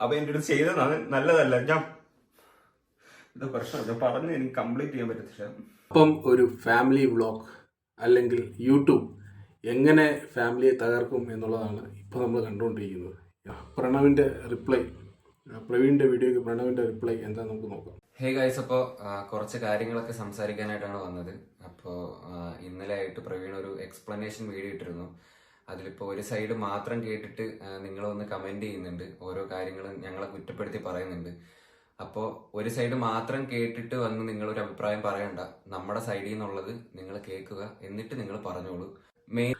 അപ്പൊ എന്റെ അടുത്ത് ചെയ്തത് നല്ലതല്ല. ഞാൻ ഇത് പ്രശ്നം. ഞാൻ പറഞ്ഞ് എനിക്ക് കംപ്ലീറ്റ് ചെയ്യാൻ പറ്റത്തില്ല. അപ്പം ഒരു ഫാമിലി വ്ളോഗ് അല്ലെങ്കിൽ യൂട്യൂബ് എങ്ങനെ ഫാമിലിയെ തകർക്കും എന്നുള്ളതാണ് ഇപ്പോൾ നമ്മൾ കണ്ടുകൊണ്ടിരിക്കുന്നത്. പ്രണവിന്റെ റിപ്ലൈ പ്രവീണിന്റെ വീഡിയോയ്ക്ക് പ്രണവിന്റെ റിപ്ലൈ എന്താ നമുക്ക് നോക്കാം. ഹേ ഗൈസ് അപ്പോൾ കുറച്ച് കാര്യങ്ങളൊക്കെ സംസാരിക്കാനായിട്ടാണ് വന്നത്. അപ്പോൾ ഇന്നലെ ആയിട്ട് പ്രവീൺ ഒരു എക്സ്പ്ലനേഷൻ വീഡിയോ ഇട്ടിരുന്നു. അതിലിപ്പോൾ ഒരു സൈഡ് മാത്രം കേട്ടിട്ട് നിങ്ങൾ ഒന്ന് കമന്റ് ചെയ്യുന്നുണ്ട്. ഓരോ കാര്യങ്ങളും ഞങ്ങളെ കുറ്റപ്പെടുത്തി പറയുന്നുണ്ട്. അപ്പോൾ ഒരു സൈഡ് മാത്രം കേട്ടിട്ട് വന്ന് നിങ്ങളൊരു അഭിപ്രായം പറയണ്ട. നമ്മുടെ സൈഡിൽ നിന്നുള്ളത് നിങ്ങൾ കേൾക്കുക എന്നിട്ട് നിങ്ങൾ പറഞ്ഞോളൂ. മെയിൻ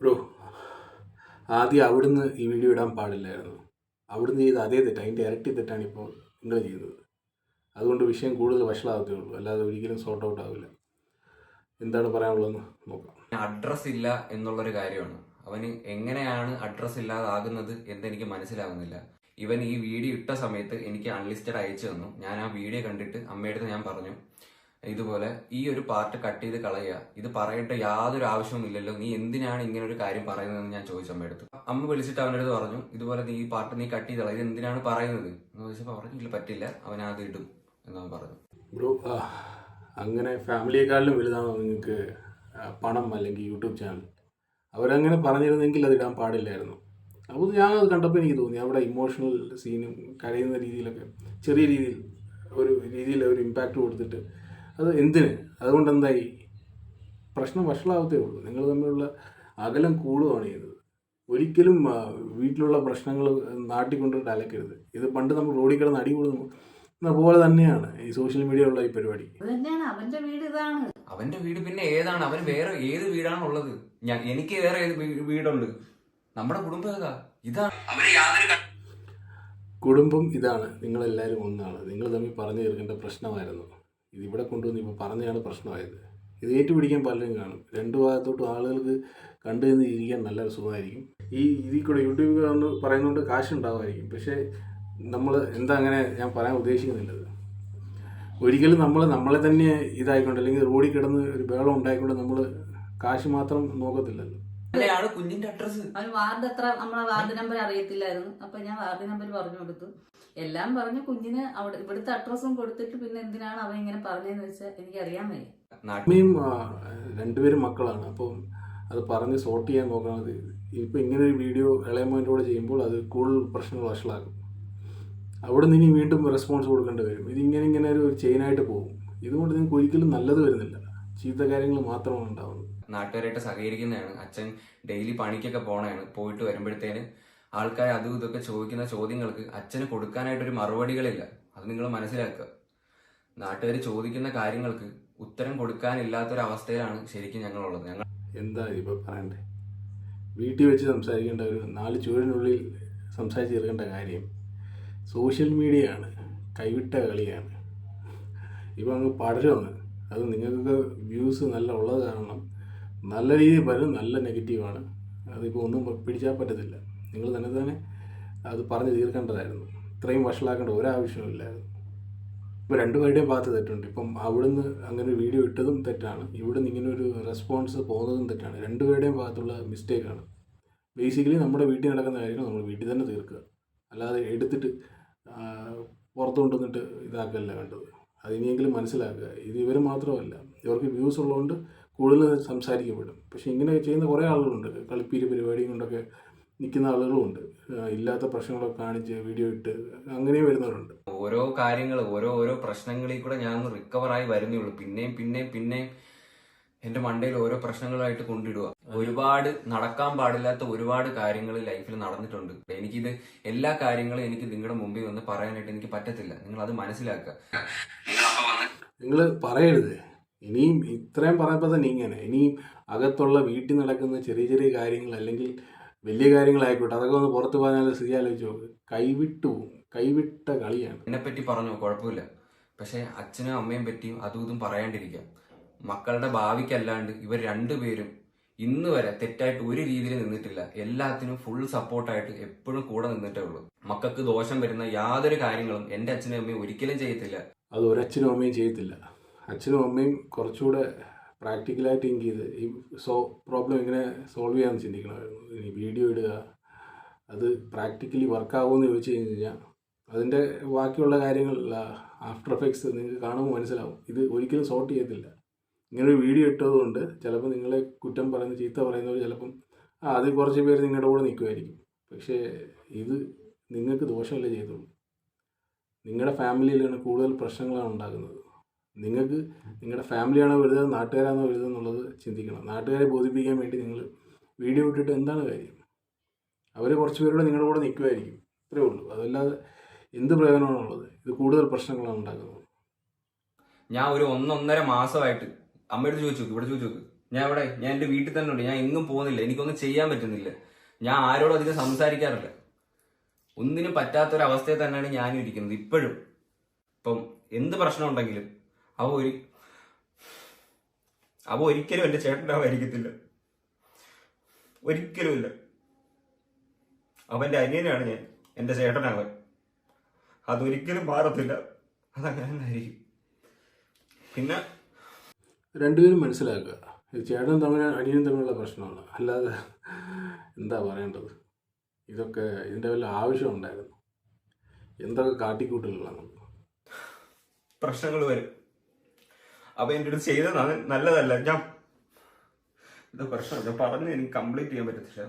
ബ്രോ ആദ്യം അവിടുന്ന് ഈ വീഡിയോ ഇടാൻ പാടില്ലായിരുന്നു. അവിടുന്ന് ചെയ്ത അതേ തെറ്റ് അതിന്റെ ഇരട്ടി തെറ്റാണ് ഇപ്പോൾ നിങ്ങൾ ചെയ്യുന്നത് അതുകൊണ്ട് വിഷയം കൂടുതൽ വഷളാകത്തേ ഉള്ളൂ. അല്ലാതെ ഒരിക്കലും സോർട്ട് ഔട്ട് ആവില്ല. എന്താണ് പറയാനുള്ളതെന്ന് നോക്കാം. അഡ്രസ് ഇല്ല എന്നുള്ളൊരു കാര്യമാണ്. അവന് എങ്ങനെയാണ് അഡ്രസ് ഇല്ലാതാകുന്നത് എന്ന് എനിക്ക് മനസ്സിലാകുന്നില്ല ഇവൻ ഈ വീഡിയോ ഇട്ട സമയത്ത് എനിക്ക് അൺലിസ്റ്റഡ് അയച്ചു തന്നു. ഞാൻ ആ വീഡിയോ കണ്ടിട്ട് അമ്മയടുത്ത് ഞാൻ പറഞ്ഞു ഇതുപോലെ ഈ ഒരു പാർട്ട് കട്ട് ചെയ്ത് കളയുക. ഇത് പറയേണ്ട യാതൊരു ആവശ്യവും ഇല്ലല്ലോ. നീ എന്തിനാണ് ഇങ്ങനെ ഒരു കാര്യം പറയുന്നതെന്ന് ഞാൻ ചോദിച്ചു അമ്മയടുത്ത് അമ്മ വിളിച്ചിട്ട് അവനടുത്ത് പറഞ്ഞു ഇതുപോലെ നീ ഈ പാർട്ട് നീ കട്ട് ചെയ്ത് കളയുക. ഇത് എന്തിനാണ് പറയുന്നത്? എന്ന് ചോദിച്ചപ്പോൾ പറഞ്ഞു ഇല്ല പറ്റില്ല. അവൻ അത് ഇടും എന്നവൻ പറഞ്ഞു ബ്രോ അങ്ങനെ ഫാമിലിയെക്കാളിലും വലുതാണോ നിങ്ങൾക്ക് പണം അല്ലെങ്കിൽ യൂട്യൂബ് ചാനൽ. അവരങ്ങനെ പറഞ്ഞിരുന്നെങ്കിൽ അതിടാൻ പാടില്ലായിരുന്നു. അപ്പോൾ ഞാൻ അത് കണ്ടപ്പോൾ എനിക്ക് തോന്നി അവിടെ ഇമോഷണൽ സീനും കരയുന്ന രീതിയിലൊക്കെ ചെറിയ രീതിയിൽ ഒരു രീതിയിൽ ഒരു ഇമ്പാക്റ്റ് കൊടുത്തിട്ട് അത് എന്തിന്? അതുകൊണ്ട് എന്തായി? പ്രശ്നം വഷളാവത്തേ ഉള്ളൂ. നിങ്ങൾ തമ്മിലുള്ള അകലം കൂടുകയാണ് ചെയ്യുന്നത്. ഒരിക്കലും വീട്ടിലുള്ള പ്രശ്നങ്ങൾ നാട്ടിൽ കൊണ്ടിട്ട് അലക്കരുത്. ഇത് പണ്ട് നമ്മൾ റോഡിൽ കിടന്ന് അടി കൂടുന്നു പോലെ തന്നെയാണ് ഈ സോഷ്യൽ മീഡിയ ഉള്ള ഈ പരിപാടി. അവന്റെ വീട് ഇതാണ്. അവന്റെ വീട് പിന്നെ ഏതാണ്? അവന് വേറെ ഏത് വീടാണ് ഉള്ളത്? ഞാൻ എനിക്ക് വേറെ ഏത് വീടുണ്ട്? നമ്മുടെ കുടുംബം ഏതാ? ഇതാണ്. അവർ യാതൊരു കുടുംബം ഇതാണ്. നിങ്ങൾ നിങ്ങളെല്ലാവരും ഒന്നാണ്. നിങ്ങൾ തമ്മിൽ പറഞ്ഞു തീർക്കേണ്ട പ്രശ്നമായിരുന്നു. ഇതിവിടെ കൊണ്ടുവന്ന് ഇപ്പോൾ പറഞ്ഞാണ് പ്രശ്നമായത്. ഇത് ഏറ്റുപിടിക്കാൻ പലരും കാണും. രണ്ടു ഭാഗത്തോട്ടും ആളുകൾക്ക് കണ്ടു നിന്ന് ഇരിക്കാൻ നല്ല സുഖമായിരിക്കും. ഈ ഇതിൽ കൂടെ യൂട്യൂബ് കൊണ്ട് പറയുന്നതുകൊണ്ട് കാശ് ഉണ്ടാവുമായിരിക്കും. പക്ഷേ നമ്മൾ എന്താ അങ്ങനെ ഞാൻ പറയാൻ ഉദ്ദേശിക്കുന്നില്ലത് ഒരിക്കലും നമ്മൾ നമ്മളെ തന്നെ ഇതായിക്കൊണ്ട് അല്ലെങ്കിൽ റോഡിൽ കിടന്ന് ഒരു ബേളം ഉണ്ടായിക്കൊണ്ട് നമ്മൾ കാശ് മാത്രം നോക്കത്തില്ലല്ലോ. കുഞ്ഞിന്റെ അഡ്രസ് അവന് വാർഡ് എത്ര നമ്മളെ വാർഡ് നമ്പർ അറിയത്തില്ലായിരുന്നു. അപ്പൊ ഞാൻ വാർഡ് നമ്പർ പറഞ്ഞു കൊടുത്തു. എല്ലാം പറഞ്ഞു കുഞ്ഞിന് അവിടെ ഇവിടുത്തെ അഡ്രസ്സും കൊടുത്തിട്ട് പിന്നെ എന്തിനാണ് അവൻ ഇങ്ങനെ പറഞ്ഞതെന്ന് വെച്ചാൽ എനിക്ക് അറിയാൻ വയ്യ. അമ്മയും രണ്ടുപേരും മക്കളാണ്. അപ്പം അത് പറഞ്ഞ് സോർട്ട് ചെയ്യാൻ നോക്കണത് ഇപ്പൊ ഇങ്ങനെ ഒരു വീഡിയോ ഇളയമോന്റെ കൂടെ ചെയ്യുമ്പോൾ അത് കൂടുതൽ പ്രശ്നങ്ങൾ വഷളാക്കും. അവിടെ നിന്ന് ഇനി വീണ്ടും റെസ്പോൺസ് കൊടുക്കേണ്ടി വരും. ഇതിങ്ങനെ ഇങ്ങനെ ഒരു ചെയിനായിട്ട് പോകും. ഇതുകൊണ്ട് നിങ്ങൾക്ക് ഒരിക്കലും നല്ലത് വരുന്നില്ല. ചീത്ത കാര്യങ്ങൾ മാത്രമാണ് ഉണ്ടാവുന്നത്. നാട്ടുകാരായിട്ട് സഹകരിക്കുന്നതാണ്. അച്ഛൻ ഡെയിലി പണിക്കൊക്കെ പോണതാണ്. പോയിട്ട് വരുമ്പോഴത്തേന് ആൾക്കാർ അതും ഇതൊക്കെ ചോദിക്കുന്ന ചോദ്യങ്ങൾക്ക് അച്ഛന് കൊടുക്കാനായിട്ടൊരു മറുപടികളില്ല. അത് നിങ്ങൾ മനസ്സിലാക്കുക. നാട്ടുകാർ ചോദിക്കുന്ന കാര്യങ്ങൾക്ക് ഉത്തരം കൊടുക്കാനില്ലാത്തൊരവസ്ഥയിലാണ് ശരിക്കും ഞങ്ങളുള്ളത്. ഞങ്ങൾ എന്താ ഇപ്പൊ പറയണ്ടേ? വീട്ടിൽ വെച്ച് സംസാരിക്കേണ്ട ഒരു നാല് ചുവരിനുള്ളിൽ സംസാരിച്ച് തീർക്കേണ്ട കാര്യം സോഷ്യൽ മീഡിയയാണ് കൈവിട്ട കളിയാണ്. ഇപ്പം അങ്ങ് പടരുമാണ് അത് നിങ്ങൾക്കൊക്കെ വ്യൂസ് നല്ല ഉള്ളത് കാരണം നല്ല രീതിയിൽ വരും നല്ല നെഗറ്റീവാണ് അതിപ്പോൾ ഒന്നും പിടിച്ചാൽ പറ്റത്തില്ല. നിങ്ങൾ തന്നെ തന്നെ അത് പറഞ്ഞ് തീർക്കേണ്ടതായിരുന്നു. ഇത്രയും വഷളാക്കേണ്ട ഒരാവശ്യമില്ലായിരുന്നു ഇപ്പോൾ രണ്ടുപേരുടെയും ഭാഗത്ത് തെറ്റുണ്ട്. ഇപ്പം അവിടുന്ന് അങ്ങനെ ഒരു വീഡിയോ ഇട്ടതും തെറ്റാണ്. ഇവിടുന്ന് ഇങ്ങനെ ഒരു റെസ്പോൺസ് പോകുന്നതും തെറ്റാണ്. രണ്ടുപേരുടെയും ഭാഗത്തുള്ള മിസ്റ്റേക്കാണ് ബേസിക്കലി നമ്മുടെ വീട്ടിൽ നടക്കുന്ന കാര്യങ്ങൾ നമ്മൾ വീട്ടിൽ തന്നെ തീർക്കുക. അല്ലാതെ എടുത്തിട്ട് പുറത്തു കൊണ്ടുവന്നിട്ട് ഇതാക്കല്ല വേണ്ടത് അതിനെങ്കിലും മനസ്സിലാക്കുക. ഇത് ഇവർ മാത്രമല്ല. ഇവർക്ക് വ്യൂസ് ഉള്ളതുകൊണ്ട് കൂടുതൽ സംസാരിക്കപ്പെടും. പക്ഷേ ഇങ്ങനെ ചെയ്യുന്ന കുറേ ആളുകളുണ്ട്. കളിപ്പീര് പരിപാടിയും കൊണ്ടൊക്കെ നിൽക്കുന്ന ആളുകളുമുണ്ട് ആ, ഇല്ലാത്ത പ്രശ്നങ്ങളൊക്കെ കാണിച്ച് വീഡിയോ ഇട്ട് അങ്ങനെയും വരുന്നവരുണ്ട്. ഓരോ കാര്യങ്ങൾ ഓരോ ഓരോ പ്രശ്നങ്ങളിൽ കൂടെ ഞാൻ റിക്കവറായി വരുന്നേ ഉള്ളൂ. പിന്നെയും പിന്നെയും പിന്നെയും എന്റെ മണ്ടയിൽ ഓരോ പ്രശ്നങ്ങളായിട്ട് കൊണ്ടിടുക ഒരുപാട് നടക്കാൻ പാടില്ലാത്ത ഒരുപാട് കാര്യങ്ങൾ ലൈഫിൽ നടന്നിട്ടുണ്ട്. എനിക്കിത് എല്ലാ കാര്യങ്ങളും എനിക്ക് നിങ്ങളുടെ മുമ്പിൽ വന്ന് പറയാനായിട്ട് എനിക്ക് പറ്റത്തില്ല. നിങ്ങൾ അത് മനസ്സിലാക്കുക. നിങ്ങൾ പറയരുത്. ഇനിയും ഇത്രയും പറഞ്ഞപ്പോൾ തന്നെ ഇങ്ങനെ. ഇനിയും അകത്തുള്ള വീട്ടിൽ നടക്കുന്ന ചെറിയ ചെറിയ കാര്യങ്ങൾ അല്ലെങ്കിൽ വലിയ കാര്യങ്ങളായിക്കോട്ടെ. അതൊക്കെ ഒന്ന് പുറത്ത് പറഞ്ഞാൽ സ്ഥിതി ആലോചിച്ചു കൈവിട്ടു. കൈവിട്ട കളിയാണ്. എന്നെ പറ്റി പറഞ്ഞു? കുഴപ്പമില്ല. പക്ഷെ അച്ഛനും അമ്മയും പറ്റിയും അതും ഇതും പറയാണ്ടിരിക്കാം. മക്കളുടെ ഭാവിക്കല്ലാണ്ട് ഇവർ രണ്ടുപേരും ഇന്ന് വരെ തെറ്റായിട്ട് ഒരു രീതിയിൽ നിന്നിട്ടില്ല. എല്ലാത്തിനും ഫുൾ സപ്പോർട്ടായിട്ട് എപ്പോഴും കൂടെ നിന്നിട്ടേ ഉള്ളൂ. മക്കൾക്ക് ദോഷം വരുന്ന യാതൊരു കാര്യങ്ങളും എന്റെ അച്ഛനും അമ്മയും ഒരിക്കലും ചെയ്യത്തില്ല. അത് ഒരച്ഛനും അമ്മയും ചെയ്യത്തില്ല. അച്ഛനും അമ്മയും കുറച്ചുകൂടെ പ്രാക്ടിക്കലായിട്ട് എനിക്ക് ഇത് ഈ സോ പ്രോബ്ലം എങ്ങനെ സോൾവ് ചെയ്യാമെന്ന് ഇനി വീഡിയോ ഇടുക അത് പ്രാക്ടിക്കലി വർക്കാകുമെന്ന് ചോദിച്ചു കഴിഞ്ഞാൽ അതിന്റെ ബാക്കിയുള്ള കാര്യങ്ങൾ ആഫ്റ്റർ എഫക്ട്സ് നിങ്ങൾക്ക് കാണുമ്പോൾ മനസ്സിലാവും. ഇത് ഒരിക്കലും സോർട്ട് ചെയ്യത്തില്ല. ഇങ്ങനെ ഒരു വീഡിയോ ഇട്ടതുകൊണ്ട് ചിലപ്പോൾ നിങ്ങളെ കുറ്റം പറയുന്ന ചീത്ത പറയുന്നവർ ചിലപ്പം അത് കുറച്ച് പേര് നിങ്ങളുടെ കൂടെ നിൽക്കുമായിരിക്കും പക്ഷേ ഇത് നിങ്ങൾക്ക് ദോഷമല്ലേ ചെയ്തുള്ളൂ. നിങ്ങളുടെ ഫാമിലിയിലാണ് കൂടുതൽ പ്രശ്നങ്ങളാണ് ഉണ്ടാകുന്നത്. നിങ്ങൾക്ക് നിങ്ങളുടെ ഫാമിലിയാണോ വലുത് നാട്ടുകാരാണോ വലുത് എന്നുള്ളത് ചിന്തിക്കണം. നാട്ടുകാരെ ബോധിപ്പിക്കാൻ വേണ്ടി നിങ്ങൾ വീഡിയോ ഇട്ടിട്ട് എന്താണ് കാര്യം? അവർ കുറച്ച് പേരുടെ നിങ്ങളുടെ കൂടെ നിൽക്കുമായിരിക്കും അത്രേ ഉള്ളൂ. അതല്ലാതെ എന്ത് പ്രയോജനമാണുള്ളത്? ഇത് കൂടുതൽ പ്രശ്നങ്ങളാണ് ഉണ്ടാക്കുന്നത് ഞാൻ ഒരു ഒന്നൊന്നര മാസമായിട്ട് അമ്മയോട് ചോദിച്ചു ഇവിടെ ചോദിച്ചു ഞാൻ ഇവിടെ ഞാൻ എന്റെ വീട്ടിൽ തന്നെ ഉണ്ട് ഞാൻ എങ്ങും പോകുന്നില്ല എനിക്കൊന്നും ചെയ്യാൻ പറ്റുന്നില്ല. ഞാൻ ആരോടും അധികം സംസാരിക്കാറില്ല. ഒന്നിനും പറ്റാത്തൊരവസ്ഥയിൽ തന്നെയാണ് ഞാനും ഇരിക്കുന്നത് ഇപ്പോഴും. ഇപ്പം എന്ത് പ്രശ്നം ഉണ്ടെങ്കിലും അവ ഒരു അവ ഒരിക്കലും എന്റെ ചേട്ടനാവായിരിക്കത്തില്ല ഒരിക്കലുമില്ല. അവന്റെ അനിയനാണ് ഞാൻ എന്റെ ചേട്ടനാവൻ. അതൊരിക്കലും മാറത്തില്ല. അതങ്ങനെ ആയിരിക്കും പിന്നെ രണ്ടുപേരും മനസ്സിലാക്കുക. ഇത് ചേട്ടൻ തമ്മിൽ അനിയനും തമ്മിലുള്ള പ്രശ്നമാണ്. അല്ലാതെ എന്താ പറയേണ്ടത്? ഇതൊക്കെ ഇതിന്റെ വല്ല ആവശ്യം ഉണ്ടായിരുന്നു? എന്തൊക്കെ കാട്ടിക്കൂട്ടലുകളാണ്? പ്രശ്നങ്ങൾ വരും. അപ്പൊ എന്റെ അടുത്ത് ചെയ്തത് നല്ലതല്ല. ഞാൻ ഇത് പ്രശ്നം? ഞാൻ പറഞ്ഞ് എനിക്ക് കംപ്ലീറ്റ് ചെയ്യാൻ പറ്റത്തില്ല.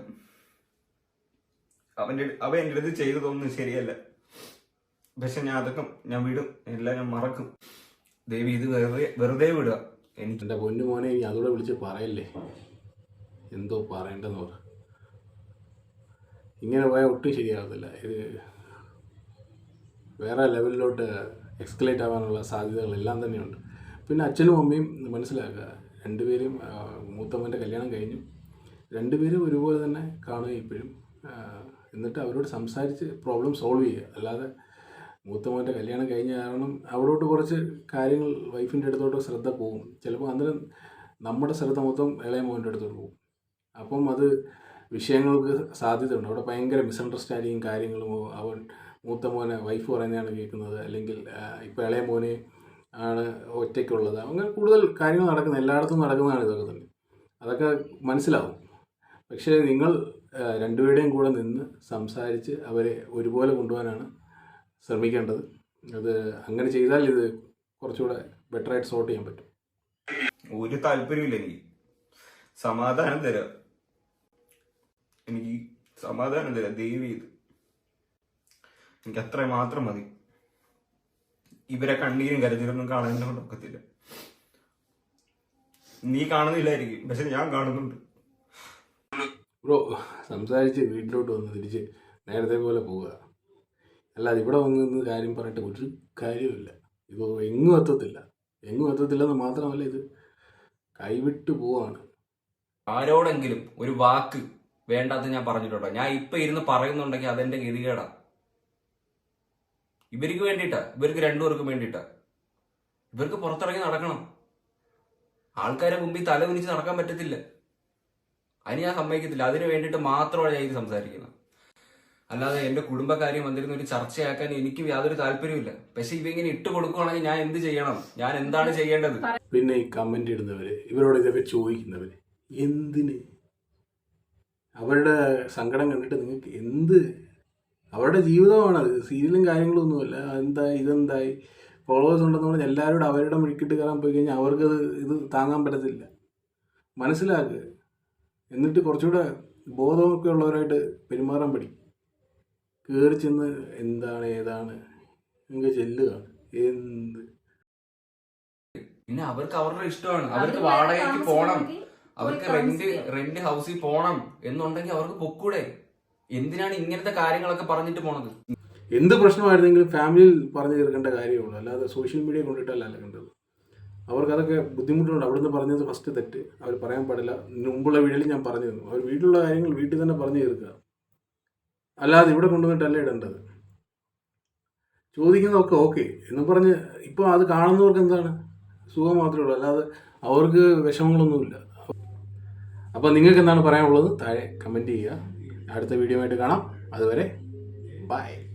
അവന്റെ അവ എന്റെ അടുത്ത് ചെയ്തതൊന്നും ശരിയല്ല. പക്ഷെ ഞാൻ അതൊക്കെ ഞാൻ വിടും. എല്ലാം ഞാൻ മറക്കും. ദേവി ഇത് വെറുതെ വെറുതെ വിടുക. എനിക്ക് എന്റെ പൊന്നു മോനെ ഇനി അതോടെ വിളിച്ച് പറയല്ലേ? എന്തോ പറയേണ്ടെന്ന് പറ. ഇങ്ങനെ പോയാൽ ഒട്ടും ശരിയാകത്തില്ല ഇത് വേറെ ലെവലിലോട്ട് എക്സ്കലേറ്റ് ആവാനുള്ള സാധ്യതകളെല്ലാം തന്നെയുണ്ട്. പിന്നെ അച്ഛനും അമ്മയും മനസ്സിലാക്കുക. രണ്ടുപേരും മൂത്തമ്മന്റെ കല്യാണം കഴിഞ്ഞു. രണ്ടുപേരും ഒരുപോലെ തന്നെ കാണുക ഇപ്പോഴും എന്നിട്ട് അവരോട് സംസാരിച്ച് പ്രോബ്ലം സോൾവ് ചെയ്യുക. അല്ലാതെ മൂത്തമ്മന്റെ കല്യാണം കഴിഞ്ഞ കാരണം അവിടോട്ട് കുറച്ച് കാര്യങ്ങൾ വൈഫിന്റെ അടുത്തോട്ട് ശ്രദ്ധ പോകും. ചിലപ്പോൾ അന്നേരം നമ്മുടെ ശ്രദ്ധ മൊത്തം ഇളയ മോന്റെ അടുത്തോട്ട് പോകും. അപ്പം അത് വിഷയങ്ങൾക്ക് സാധ്യതയുണ്ട്. അവിടെ ഭയങ്കര മിസ്അണ്ടർസ്റ്റാൻഡിങ് കാര്യങ്ങളും അവൻ മൂത്ത മോനെ വൈഫ് പറയുന്നതാണ് കേൾക്കുന്നത്. അല്ലെങ്കിൽ ഇപ്പോൾ ഇളയ മോനെ ആണ് ഒറ്റയ്ക്കുള്ളത്. അങ്ങനെ കൂടുതൽ കാര്യങ്ങൾ നടക്കുന്നത് എല്ലായിടത്തും നടക്കുന്നതാണ് ഇതൊക്കെ തന്നെ. അതൊക്കെ മനസ്സിലാവും. പക്ഷേ നിങ്ങൾ രണ്ടുപേരുടെയും കൂടെ നിന്ന് സംസാരിച്ച് അവരെ ഒരുപോലെ കൊണ്ടുപോകാനാണ് ശ്രമിക്കേണ്ടത്. അത് അങ്ങനെ ചെയ്താൽ ഇത് കുറച്ചുകൂടെ ബെറ്റർ ആയിട്ട് സോർട്ട് ചെയ്യാൻ പറ്റും. ഒരു താല്പര്യമില്ല എനിക്ക്. സമാധാനം തരാം. എനിക്ക് സമാധാനം തരാം. ദേവി ഇത് എനിക്ക് അത്ര മാത്രം മതി. ഇവരെ കണ്ണീരും കരുതിരൊന്നും കാണാൻ ഒക്കത്തില്ല. നീ കാണുന്നില്ലായിരിക്കും. പക്ഷെ ഞാൻ കാണുന്നുണ്ട്. ബ്രോ സംസാരിച്ച് വീട്ടിലോട്ട് വന്ന് തിരിച്ച് നേരത്തെ പോലെ പോവുക. അല്ലാതെ ഇവിടെ വന്നിരുന്ന് കാര്യം പറഞ്ഞിട്ട് ഒരു കാര്യമില്ല ഇത് എങ്ങും എത്തത്തില്ല. എങ്ങും എത്തത്തില്ലെന്ന് മാത്രമല്ല ഇത് കൈവിട്ട് പോവാണ്. ആരോടെങ്കിലും ഒരു വാക്ക് വേണ്ടാത്ത ഞാൻ പറഞ്ഞിട്ടുണ്ടോ? ഞാൻ ഇപ്പൊ ഇരുന്ന് പറയുന്നുണ്ടെങ്കിൽ അതെന്റെ ഗതികേടാ. ഇവർക്ക് വേണ്ടിയിട്ടാ ഇവർക്ക് രണ്ടുപേർക്കും വേണ്ടിയിട്ടാ. ഇവർക്ക് പുറത്തിറങ്ങി നടക്കണം. ആൾക്കാരെ മുമ്പിൽ തല കുനിച്ച് നടക്കാൻ പറ്റത്തില്ല. അതിന് ഞാൻ സമ്മതിക്കത്തില്ല. അതിന് വേണ്ടിയിട്ട് മാത്രമാണ് ഞാൻ ഇത് സംസാരിക്കുന്നത്. അല്ലാതെ എന്റെ കുടുംബകാര്യം വന്നിരുന്ന ഒരു ചർച്ചയാക്കാൻ എനിക്ക് യാതൊരു താല്പര്യമില്ല പക്ഷെ ഇവിങ്ങനെ ഇട്ട് കൊടുക്കുവാണെങ്കിൽ ഞാൻ എന്ത് ചെയ്യണം? ഞാൻ എന്താണ് ചെയ്യേണ്ടത്? പിന്നെ ഈ കമന്റ് ഇടുന്നവര് ഇവരോട് ഇതൊക്കെ ചോദിക്കുന്നവര് എന്തിന്? അവരുടെ സങ്കടം കണ്ടിട്ട് നിങ്ങൾക്ക് എന്ത്? അവരുടെ ജീവിതമാണത് സീരിയലും കാര്യങ്ങളും ഒന്നുമല്ല എന്താ ഇതെന്തായി? ഫോളോവേഴ്സ് ഉണ്ടെന്ന് പറഞ്ഞാൽ എല്ലാവരോടും അവരുടെ മുഴിക്കിട്ട് കയറാൻ പോയി കഴിഞ്ഞാൽ അവർക്കത് ഇത് താങ്ങാൻ പറ്റത്തില്ല. മനസ്സിലാക്കുക എന്നിട്ട് കുറച്ചുകൂടെ ബോധമൊക്കെ ഉള്ളവരായിട്ട് പെരുമാറാൻ പഠിക്കും. കയറി ചെന്ന് എന്താണ് ഏതാണ്? നിങ്ങൾക്ക് ചെല്ലുക. എന്ത്? പിന്നെ അവർക്ക് അവരുടെ ഇഷ്ടമാണ്. അവർക്ക് വാടകയ്ക്ക് പോണം. അവർക്ക് റെന്റ്. റെന്റ് ഹൗസിൽ പോണം എന്നുണ്ടെങ്കിൽ അവർക്ക് പൊക്കൂടെ. എന്തിനാണ് ഇങ്ങനത്തെ കാര്യങ്ങളൊക്കെ പറഞ്ഞിട്ട് പോണത്? എന്ത് പ്രശ്നമായിരുന്നെങ്കിലും ഫാമിലിയിൽ പറഞ്ഞു തീർക്കേണ്ട കാര്യമുള്ളൂ. അല്ലാതെ സോഷ്യൽ മീഡിയ കൊണ്ടിട്ടല്ല അലക്കേണ്ടത് അവർക്ക് അതൊക്കെ ബുദ്ധിമുട്ടുണ്ട്. അവിടുന്ന് പറഞ്ഞത് ഫസ്റ്റ് തെറ്റ്. അവർ പറയാൻ പാടില്ല. മുമ്പുള്ള വീഡിയോയിൽ ഞാൻ പറഞ്ഞു തന്നു. അവർ വീട്ടിലുള്ള കാര്യങ്ങൾ വീട്ടിൽ തന്നെ പറഞ്ഞു തീർക്കുക. അല്ലാതെ ഇവിടെ കൊണ്ടുവന്നിട്ടല്ല ഇടേണ്ടത്. ചോദിക്കുന്നതൊക്കെ ഓക്കെ എന്ന് പറഞ്ഞ് ഇപ്പോൾ അത് കാണുന്നവർക്ക് എന്താണ്? സുഖം മാത്രമേ ഉള്ളൂ. അല്ലാതെ അവർക്ക് വിഷമങ്ങളൊന്നുമില്ല. അപ്പോൾ നിങ്ങൾക്ക് എന്താണ് പറയാനുള്ളത്? താഴെ കമന്റ് ചെയ്യുക. അടുത്ത വീഡിയോ ആയിട്ട് കാണാം. അതുവരെ ബൈ